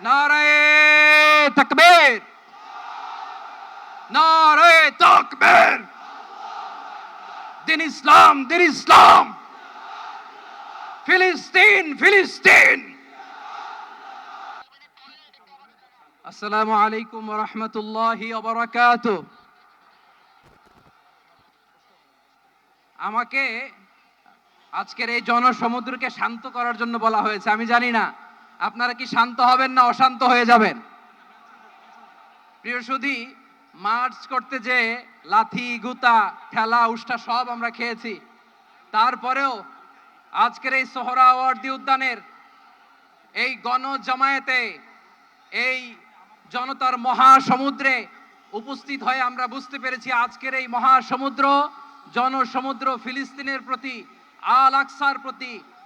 নারায়ে তাকবীর। নারায়ে আসসালামু আলাইকুম রাহমাতুল্লাহি আমাকে আজকের এই জনসমুদ্রকে শান্ত করার জন্য বলা হয়েছে, আমি জানি না। আপনারা কি শান্ত হবেন না অশান্ত হয়ে যাবেন? প্রিয় সুধী, মার্চ করতে যে লাথি, গুতা, ঠেলা উষ্ঠা সব আমরা খেয়েছি, তারপরেও আজকের এই সোহরাওয়ার্দী উদ্যানের এই গণ জামায়াতে এই জনতার মহাসমুদ্রে উপস্থিত হয়ে আমরা বুঝতে পেরেছি আজকের এই মহাসমুদ্র, জনসমুদ্র ফিলিস্তিনের প্রতি, আল আকসার প্রতি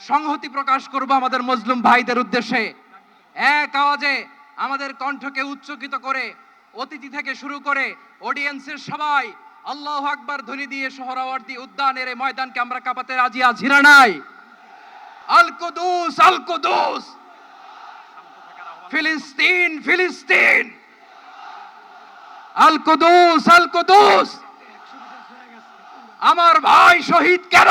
সংহতি প্রকাশ করব আমাদের মজলুম ভাইদের উদ্দেশ্যে। এক আওয়াজে আমাদের কণ্ঠকে উচ্চকিত করে, অতিথি থেকে শুরু করে অডিয়েন্সের সবাই আল্লাহ আকবার ধ্বনি দিয়ে সোহরাওয়ার্দী উদ্যানের এই ময়দানকে আমরা কাঁপাতে রাজি আছি না নাই? আল ফিলিস্তিন ফিলিস্তিন! আল কুদুস! আমার ভাই শহীদ কেন?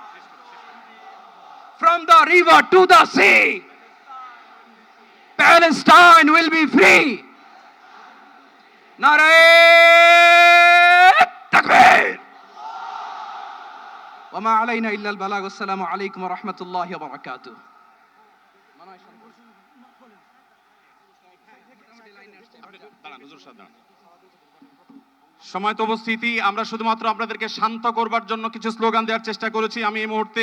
from the river to the sea palestine will be free নারায়ে তাকবীর وما علينا الا البلاغ والسلام عليكم ورحمه الله وبركاته সময় তো উপস্থিতি আমরা শুধুমাত্র আপনাদেরকে শান্ত করবার জন্য কিছু স্লোগান দেওয়ার চেষ্টা করেছি আমি এই মুহূর্তে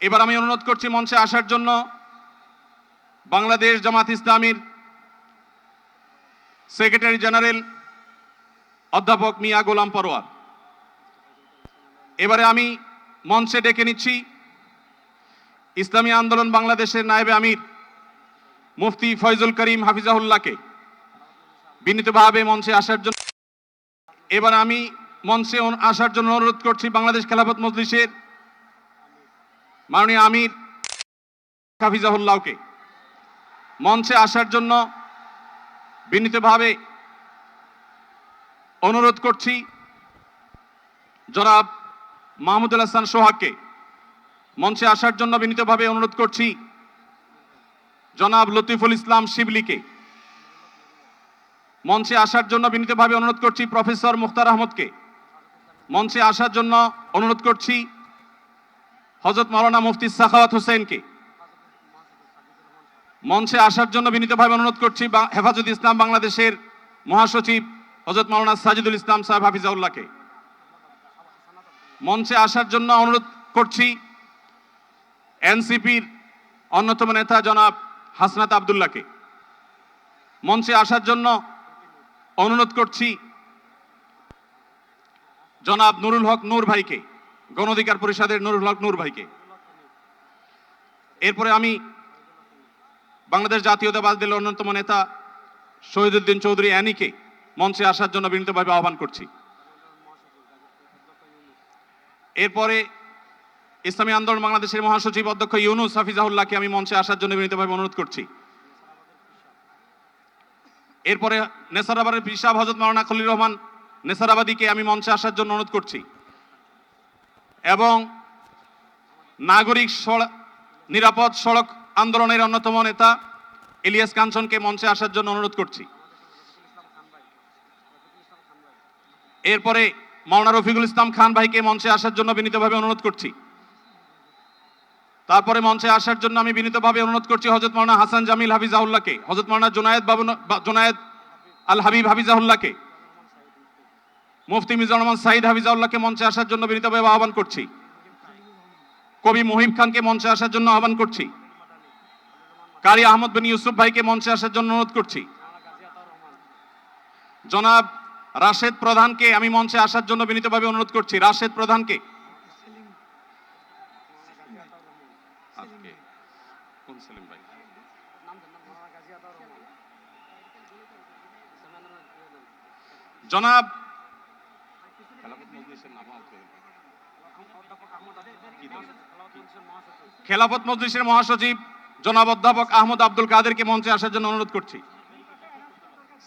এবার আমি অনুরোধ করছি মঞ্চে আসার জন্য বাংলাদেশ জামাত ইসলামীর সেক্রেটারি জেনারেল অধ্যাপক মিয়া গোলাম পরোয়ার। এবারে আমি মঞ্চে ডেকে নিচ্ছি ইসলামী আন্দোলন বাংলাদেশের নায়েবে আমির মুফতি ফয়জুল করিম হাফিজাহুল্লাহকে বিনীতভাবে মঞ্চে আসার জন্য এবার আমি মঞ্চে আসার জন্য অনুরোধ করছি বাংলাদেশ খেলাফত মজলিসের মাননীয় আমির হাফিজাহুল্লাহকে মঞ্চে আসার জন্য বিনীতভাবে অনুরোধ করছি। জনাব মাহমুদুল হাসান সোহাগকে মঞ্চে আসার জন্য বিনীতভাবে অনুরোধ করছি। জনাব লতিফুল ইসলাম শিবলিকে মঞ্চে আসার জন্য বিনীতভাবে অনুরোধ করছি। প্রফেসর মুখতার আহমদকে মঞ্চে আসার জন্য অনুরোধ করছি। হজরত মাওলানা মুফতি সাখাওয়াত হোসেনকে। মঞ্চে আসার জন্য বিনীতভাবে অনুরোধ করছি হেফাজত ইসলাম বাংলাদেশের মহাসচিব হজরত মাওলানা সাজিদুল ইসলাম সাহেব হাফিজাউল্লাহকে। মঞ্চে আসার জন্য অনুরোধ করছি এনসিপির অন্যতম নেতা জনাব হাসনাত আবদুল্লাহকে। মঞ্চে আসার জন্য অনুরোধ করছি জনাব নুরুল হক নূর ভাইকে। গণ অধিকার পরিষদের নুরুল হক নূর ভাইকে। এরপরে আমি বাংলাদেশ জাতীয়তাবাদ দলের অন্যতম নেতা শহীদুদ্দিন চৌধুরী অ্যানিকে মঞ্চে আসার জন্য বিনীতভাবে আহ্বান করছি। এরপরে ইসলামী আন্দোলন বাংলাদেশের মহাসচিব অধ্যক্ষ ইউনুস হাফিজাহুল্লাহকে আমি মঞ্চে আসার জন্য বিনীতভাবে অনুরোধ করছি। এরপরে নেসারাবাদের পিসাব হজরত মাওলানা খলিল রহমান নেসারাবাদীকে আমি মঞ্চে আসার জন্য অনুরোধ করছি। এবং নাগরিক নিরাপদ সড়ক আন্দোলনের অন্যতম নেতা ইলিয়াস কাঞ্চনকে মঞ্চে আসার জন্য অনুরোধ করছি। এরপরে মাওলানা রফিকুল ইসলাম খান ভাইকে মঞ্চে আসার জন্য বিনীতভাবে অনুরোধ করছি। তারপরে মঞ্চে আসার জন্য আমি বিনীতভাবে অনুরোধ করছি হজরত মাওলানা হাসান জামিল হাফিজাহুল্লাহকে হজরত মাওলানা জুনায়েদ বাবু জুনায়েদ আল হাবিব হাফিজাহুল্লাহকে। মুফতি মিজানুর রহমান সাইদ হাফিজাউল্লাহকে মঞ্চে আসার জন্য বিনীতভাবে আহ্বান করছি। কবি মহিব খানকে মঞ্চে আসার জন্য আহ্বান করছি। কারি আহমদ বিন ইউসুফ ভাইকে মঞ্চে আসার জন্য অনুরোধ করছি। জনাব রাশেদ প্রধানকে আমি মঞ্চে আসার জন্য বিনীতভাবে অনুরোধ করছি। রাশেদ প্রধানকে। জনাব খেলাফত মজলিসের মহাসচিব জনাব অধ্যাপক আহমদ আব্দুল কাদেরকে মঞ্চে আসার জন্য অনুরোধ করছি।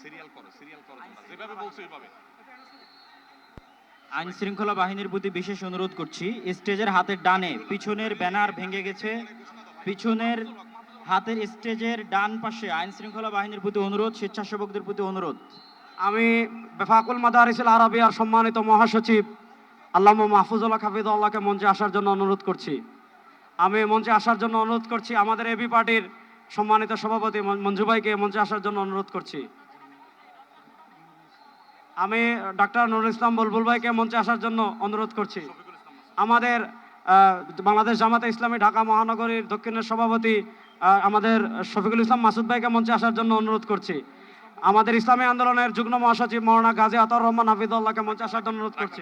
সিরিয়াল করো সিরিয়াল করো যেভাবে বলছো এইভাবে। আইন শৃঙ্খলা বাহিনীর প্রতি বিশেষ অনুরোধ করছি। স্টেজের হাতের ডানে পিছনের ব্যানার ভেঙে গেছে। পিছনের হাতের স্টেজের ডান পাশে আইন শৃঙ্খলা বাহিনীর প্রতি অনুরোধ স্বেচ্ছাসেবকদের প্রতি অনুরোধ। আমি বেফাকুল মাদারিসুল আরবিয়ার সম্মানিত মহাসচিব আল্লামা মাহফুজুল্লাহ হাফিদুল্লাহকে মঞ্চে আসার জন্য অনুরোধ করছি। আমি মঞ্চে আসার জন্য অনুরোধ করছি, আমাদের এবি পার্টির সম্মানিত সভাপতি মঞ্জু ভাইকে মঞ্চে আসার জন্য অনুরোধ করছি। আমি ডাক্তার নুরুল ইসলাম বুলবুল ভাইকে মঞ্চে আসার জন্য অনুরোধ করছি। আমাদের বাংলাদেশ জামাতে ইসলামী ঢাকা মহানগরীর দক্ষিণের সভাপতি আমাদের শফিকুল ইসলাম মাসুদ ভাইকে মঞ্চে আসার জন্য অনুরোধ করছি। আমাদের ইসলামী আন্দোলনের যুগ্ম মহাসচিব মৌলানা গাজী আতর রহমান হাফিদুল্লাহকে মঞ্চে আসার জন্য অনুরোধ করছি।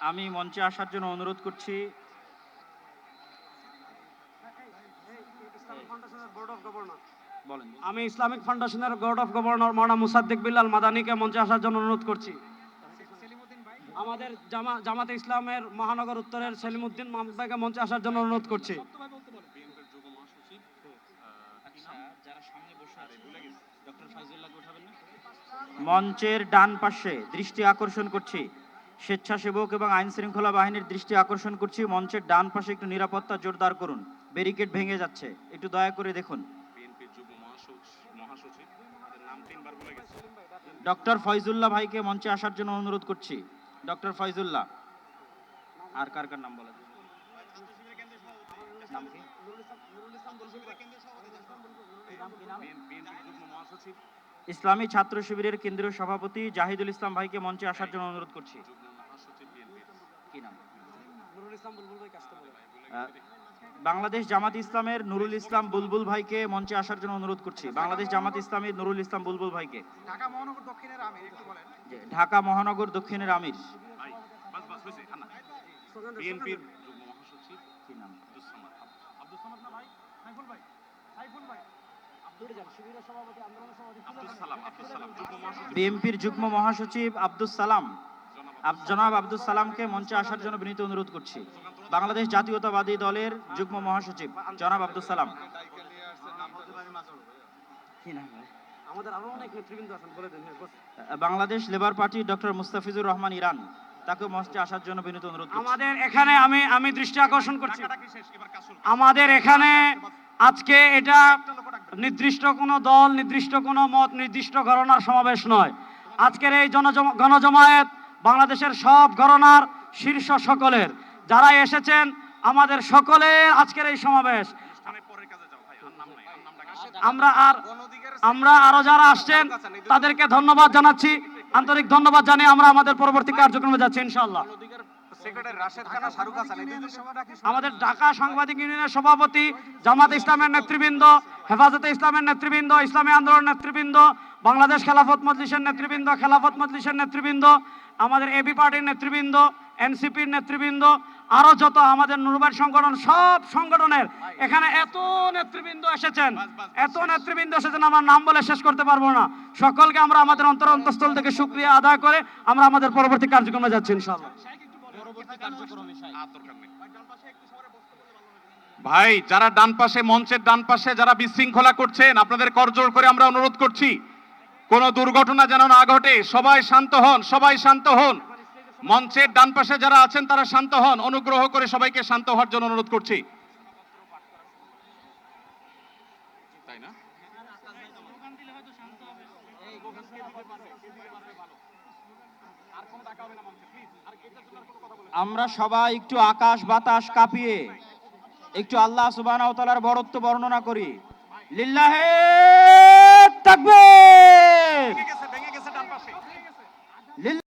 আমি মঞ্চে আসার জন্য অনুরোধ করছি। আমি ইসলামিক ফাউন্ডেশনের বোর্ড অফ গভর্নর মৌলানা মুসাদ্দিক বিল্লাল মাদানিকে মঞ্চে আসার জন্য অনুরোধ করছি। আমাদের জামা জামাতে ইসলামের মহানগর উত্তরের সেলিমউদ্দিন মাহমুদ ভাইকে মঞ্চে আসার জন্য অনুরোধ করছি। মঞ্চের ডান পাশে দৃষ্টি আকর্ষণ করছি। স্বেচ্ছাসেবক এবং আইন শৃঙ্খলা বাহিনীর দৃষ্টি আকর্ষণ করছি। মঞ্চের ডান পাশে একটু নিরাপত্তা জোরদার করুন। ব্যারিকেড ভেঙে যাচ্ছে। একটু দয়া করে দেখুন। ডক্টর ফয়জুল্লাহ ভাইকে মঞ্চে আসার জন্য অনুরোধ করছি। ডক্টর ফয়জুল্লাহ। আর কার কার নাম বলা নাম কি? ইসলামী ছাত্র শিবিরের কেন্দ্রীয় সভাপতি জাহিদুল ইসলাম ভাইকে মঞ্চে আসার জন্য অনুরোধ করছি। বাংলাদেশ জামাত ইসলামের নুরুল ইসলাম বুলবুল ভাইকে মঞ্চে আসার জন্য অনুরোধ করছি। বাংলাদেশ জামাত ইসলামের নুরুল ইসলাম বুলবুল ভাইকে। ঢাকা মহানগর দক্ষিণের আমির একটু বলেন। ঢাকা মহানগর দক্ষিণের আমির। ভাই বাস বাস হয়েছে আনা বিএনপির মহাসচিব কি নাম? সামাদ। আব্দুল সামাদ না ভাই? সাইফুল ভাই। সাইফুল ভাই। আব্দুল বিএনপির যুগ্ম মহাসচিব আব্দুস সালাম। জনাব আব- জনাব আব্দুস সালামকে মঞ্চে আসার জন্য বিনীত অনুরোধ করছি। বাংলাদেশ জাতীয়তাবাদী দলের যুগ্ম মহাসচিব জনাব আব্দুস সালাম। কি নাম ভাই? আমাদের আরও অনেক নেতৃবৃন্দ আছেন বলে দেন হ্যাঁ। Bangladesh labour party doctor Mustafizur Rahman Iran তাকে মঞ্চে আসার জন্য বিনীত অনুরোধ আমাদের এখানে আমি আমি দৃষ্টি আকর্ষণ করছি। আমাদের এখানে আজকে এটা নির্দিষ্ট কোনো দল নির্দিষ্ট কোনো মত নির্দিষ্ট ঘটনার সমাবেশ নয়। আজকের এই জনজমা গণজমায়েত বাংলাদেশের সব ঘরনার শীর্ষ সকলের। যারা এসেছেন, আমাদের সকলের আজকের এই সমাবেশ। আমরা আর আমরা আরও যারা আসছেন, তাদেরকে ধন্যবাদ জানাচ্ছি। আন্তরিক ধন্যবাদ জানিয়ে আমরা আমাদের পরবর্তী কার্যক্রমে যাচ্ছি, ইনশাআল্লাহ। আমাদের ঢাকা সাংবাদিক ইউনিয়নের সভাপতি জামাত ইসলামের নেতৃবৃন্দ হেফাজতে ইসলামের নেতৃবৃন্দ ইসলামী আন্দোলন নেতৃবৃন্দ বাংলাদেশ খেলাফত মজলিসের নেতৃবৃন্দ খেলাফত মজলিসের নেতৃবৃন্দ আমাদের এবি পার্টির নেতৃবৃন্দ এনসিপির নেতৃবৃন্দ আরও যত আমাদের নুরবাইট সংগঠন সব সংগঠনের এখানে এত নেতৃবৃন্দ এসেছেন। এত নেতৃবৃন্দ এসেছেন আমার নাম বলে শেষ করতে পারব না। সকলকে আমরা আমাদের অন্তর অন্তঃস্থল থেকে শুক্রিয়া আদায় করে আমরা আমাদের পরবর্তী কার্যক্রমে যাচ্ছি ইনশাআল্লাহ। ভাই যারা ডান পাশে মঞ্চের ডান পাশে যারা বিশৃঙ্খলা করছেন আপনাদের করজোর করে আমরা অনুরোধ করছি কোনো দুর্ঘটনা যেন না ঘটে সবাই শান্ত হন সবাই শান্ত হন মঞ্চের ডান পাশে যারা আছেন তারা শান্ত হন অনুগ্রহ করে সবাইকে শান্ত হওয়ার জন্য অনুরোধ করছি তাই না আমরা সবাই একটু আকাশ বাতাস কাঁপিয়ে একটু আল্লাহ ওয়া বরত্ব বর্ণনা করি। লিল্লাহে তাকবীর!